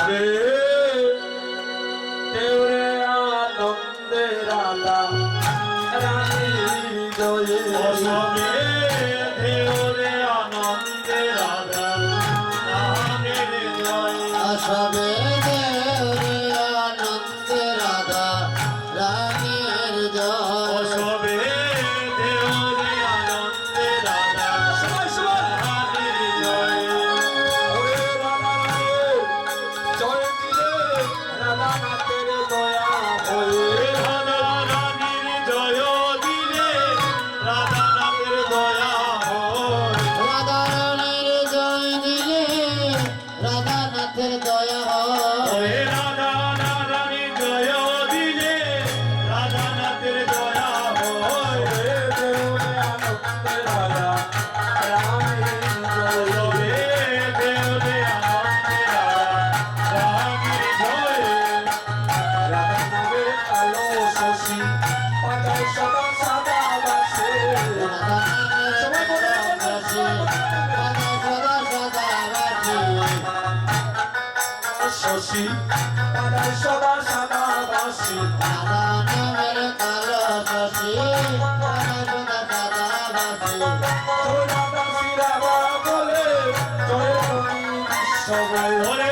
আনন্দে দেউরে আনন্দে রাধা রানী জয়ে। অসমে দেউরে আনন্দে রাধা রানী জয়। আসবে কালাবাসী তারাই সদা সাদাবাসী তারা কালাবাসী সবাই হলে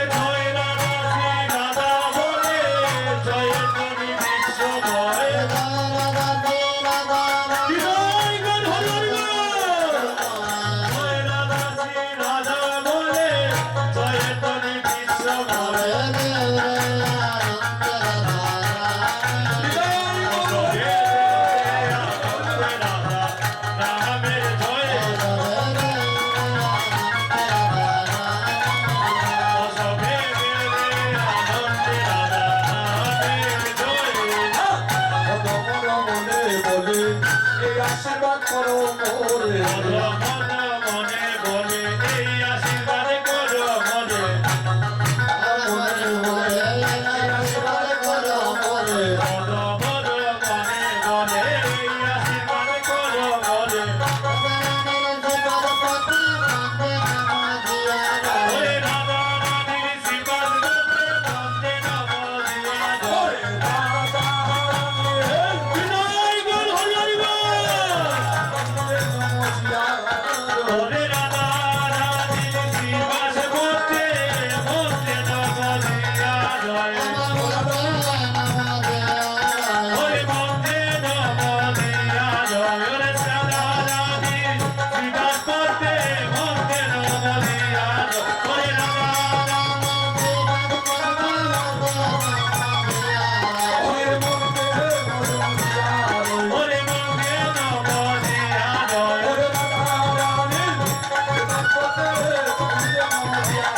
মনে বলে এই আশীর্বাদ করো মোরে। Yeah.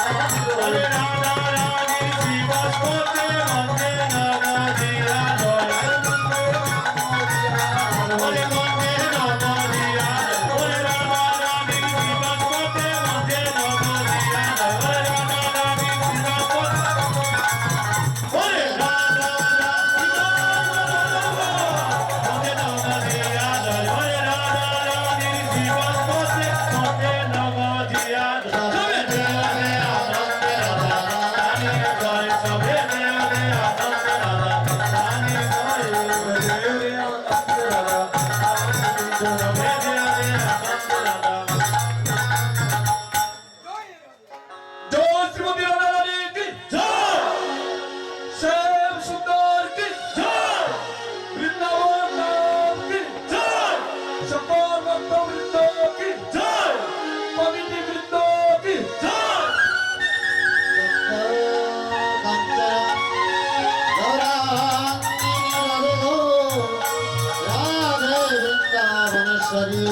শরী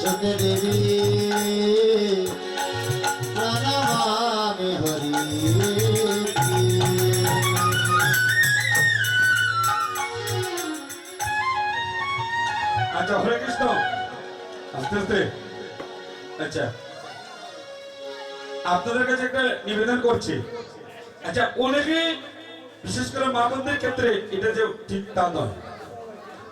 সুখে দেবী। প্রণমামি হরি আচ্ছা হরে কৃষ্ণ। আস্তে আচ্ছা। আপনাদের কাছে একটা নিবেদন করছি। আচ্ছা অনেকে বিশেষ করে মা ক্ষেত্রে এটা যে ঠিক তা নয়।